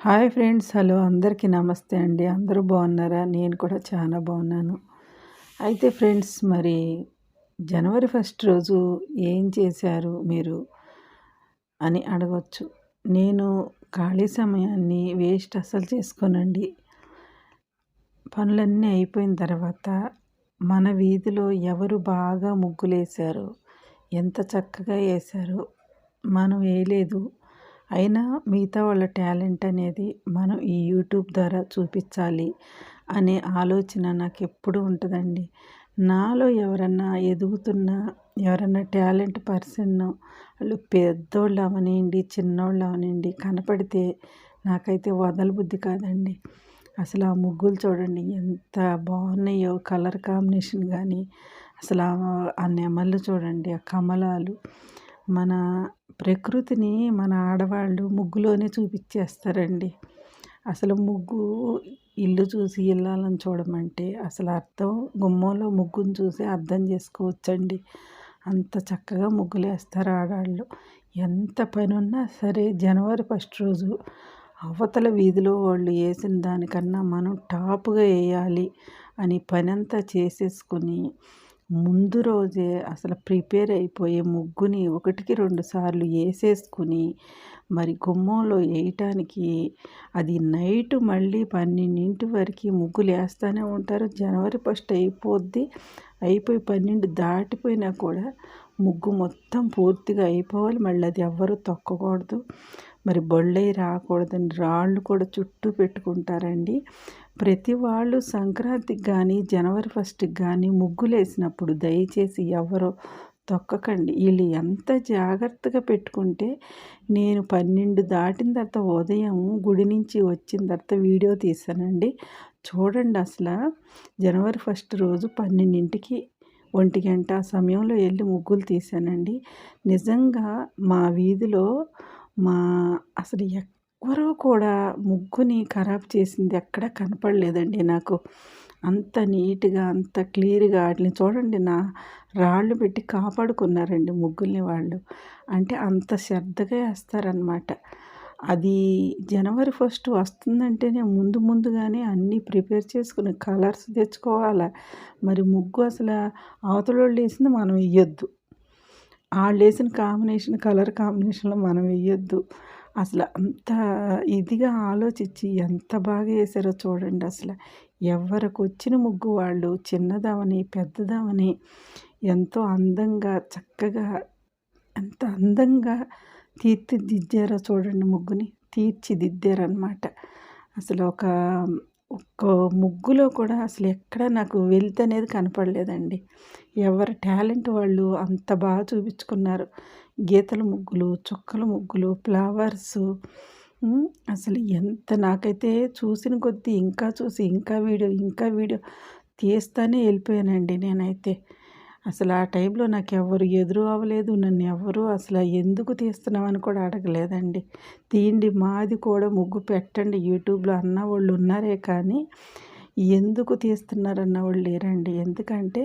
Hi friends hello అందరికీ నమస్తే అండి. అందరూ బాగున్నారా? నేను కూడా చాలా బాగున్నాను. అయితే ఫ్రెండ్స్ మరి జనవరి ఫస్ట్ రోజు ఏం చేశారు మీరు అని అడగవచ్చు నేను ఖాళీ సమయాన్ని వేస్ట్ అసలు చేసుకోనండి. పనులన్నీ అయిపోయిన తర్వాత మన వీధిలో ఎవరు బాగా ముగ్గులేశారు? ఎంత చక్కగా వేశారు? మనం వేయలేదు. అయినా మిగతా వాళ్ళ టాలెంట్ అనేది మనం ఈ యూట్యూబ్ ద్వారా చూపించాలి అనే ఆలోచన నాకు ఎప్పుడు ఉంటుందండి. నాలో ఎవరన్నా ఎదుగుతున్న ఎవరన్నా టాలెంట్ పర్సన్ వాళ్ళు పెద్దోళ్ళు అవనండి చిన్నోళ్ళు అవనండి కనపడితే నాకైతే వదలబుద్ధి కాదండి. అసలు ఆ ముగ్గులు చూడండి ఎంత బాగున్నాయో కలర్ కాంబినేషన్ కానీ అసలు ఆ నెమళ్ళు చూడండి ఆ కమలాలు మన ప్రకృతిని మన ఆడవాళ్ళు ముగ్గులోనే చూపించేస్తారండి. అసలు ముగ్గు ఇల్లు చూసి ఇల్లాలని చూడమంటే అసలు అర్థం గుమ్మంలో ముగ్గును చూసి అర్థం చేసుకోవచ్చండి. అంత చక్కగా ముగ్గులు వేస్తారు ఆడవాళ్ళు ఎంత పని ఉన్నా సరే జనవరి ఫస్ట్ రోజు అవతల వీధిలో వాళ్ళు వేసిన దానికన్నా మనం టాప్గా వేయాలి అని పని అంతా చేసేసుకొని ముందు రోజే అసలు ప్రిపేర్ అయిపోయే ముగ్గుని ఒకటికి రెండు సార్లు వేసేసుకుని మరి గుమ్మంలో వేయటానికి అది నైట్ మళ్ళీ పన్నెండింటి వరకు ముగ్గులు వేస్తూనే ఉంటారు. జనవరి ఫస్ట్ అయిపోద్ది అయిపోయి పన్నెండు దాటిపోయినా కూడా ముగ్గు మొత్తం పూర్తిగా అయిపోవాలి. మళ్ళీ అది ఎవ్వరూ తొక్కకూడదు. మరి బొళ్ళై రాకూడదని రాళ్ళు కూడా చుట్టూ పెట్టుకుంటారండి. ప్రతి వాళ్ళు సంక్రాంతికి కానీ జనవరి ఫస్ట్కి కానీ ముగ్గులు వేసినప్పుడు దయచేసి ఎవరో తొక్కకండి. వీళ్ళు ఎంత జాగ్రత్తగా పెట్టుకుంటే నేను పన్నెండు దాటిన తర్వాత ఉదయం గుడి నుంచి వచ్చిన తర్వాత వీడియో తీసానండి. చూడండి అసలు జనవరి ఫస్ట్ రోజు పన్నెండింటికి ఒంటి గంట ఆ సమయంలో వెళ్ళి ముగ్గులు తీసానండి. నిజంగా మా వీధిలో మా అసలు ఎవ్వరూ కూడా ముగ్గుని ఖరాబ్ చేసింది ఎక్కడ కనపడలేదండి నాకు. అంత నీట్గా అంత క్లియర్గా వాటిని చూడండి నా రాళ్ళు పెట్టి కాపాడుకున్నారండి ముగ్గుల్ని వాళ్ళు. అంటే అంత శ్రద్ధగా వేస్తారనమాట అది జనవరి ఫస్ట్ వస్తుందంటేనే ముందు ముందుగానే అన్నీ ప్రిపేర్ చేసుకుని కలర్స్ తెచ్చుకోవాలి? మరి ముగ్గు అసలు అవతల వాళ్ళు వేసింది మనం వేయొద్దు వాళ్ళు వేసిన కాంబినేషన్ కలర్ కాంబినేషన్లో మనం వేయొద్దు. అసలు అంత ఇదిగా ఆలోచించి ఎంత బాగా వేసారో చూడండి అసలు. ఎవరికి వచ్చిన ముగ్గు వాళ్ళు చిన్నదవని పెద్దదవని ఎంతో అందంగా చక్కగా ఎంత అందంగా తీర్చిదిద్దారో చూడండి ముగ్గుని. తీర్చిదిద్దారనమాట అసలు ఒక ఒక్క ముగ్గులో కూడా అసలు ఎక్కడ నాకు వెల్త్ అనేది కనపడలేదండి. ఎవరి టాలెంట్ వాళ్ళు అంత బాగా చూపించుకున్నారు. గీతల ముగ్గులు చుక్కల ముగ్గులు ఫ్లవర్స్. అసలు ఎంత నాకైతే చూసిన కొద్దీ ఇంకా చూసి ఇంకా వీడియో ఇంకా వీడియో తీస్తానే వెళ్ళిపోయానండి నేనైతే. అసలు ఆ టైంలో నాకు ఎవరు ఎదురు అవ్వలేదు నన్ను ఎవరు అసలు ఎందుకు తీస్తున్నామని కూడా అడగలేదండి. తీయండి మాది కూడా ముగ్గు పెట్టండి. యూట్యూబ్లో అన్న వాళ్ళు ఉన్నారే కానీ ఎందుకు తీస్తున్నారన్న వాళ్ళు లేరండి. ఎందుకంటే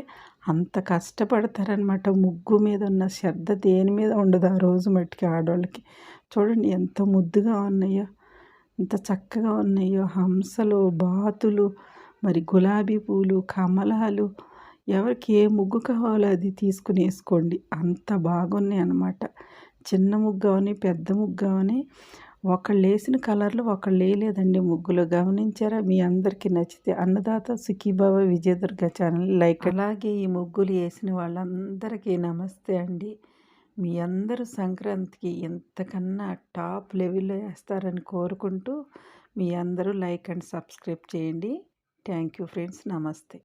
అంత కష్టపడతారనమాట ముగ్గు మీద ఉన్న శ్రద్ధ దేని మీద ఉండదు ఆ రోజు మట్టికి ఆడవాళ్ళకి చూడండి ఎంత ముద్దుగా ఉన్నాయో ఎంత చక్కగా ఉన్నాయో. హంసలు బాతులు మరి గులాబీ పూలు కమలాలు ఎవరికి ఏ ముగ్గు కావాలో అది తీసుకుని వేసుకోండి. అంత బాగున్నాయి అన్నమాట. చిన్న ముగ్గు అని పెద్ద ముగ్గు అని ఒకళ్ళు వేసిన కలర్లు ఒకళ్ళు వేయలేదండి. ముగ్గులు గమనించారా? మీ అందరికీ నచ్చితే అన్నదాత సుఖీబాబా విజయదుర్గ ఛానల్ లైక్ అలాగే ఈ ముగ్గులు వేసిన వాళ్ళందరికీ నమస్తే అండి. మీ అందరూ సంక్రాంతికి ఎంతకన్నా టాప్ లెవెల్లో వేస్తారని కోరుకుంటూ మీ అందరూ లైక్ అండ్ సబ్స్క్రైబ్ చేయండి. Thank you friends. నమస్తే.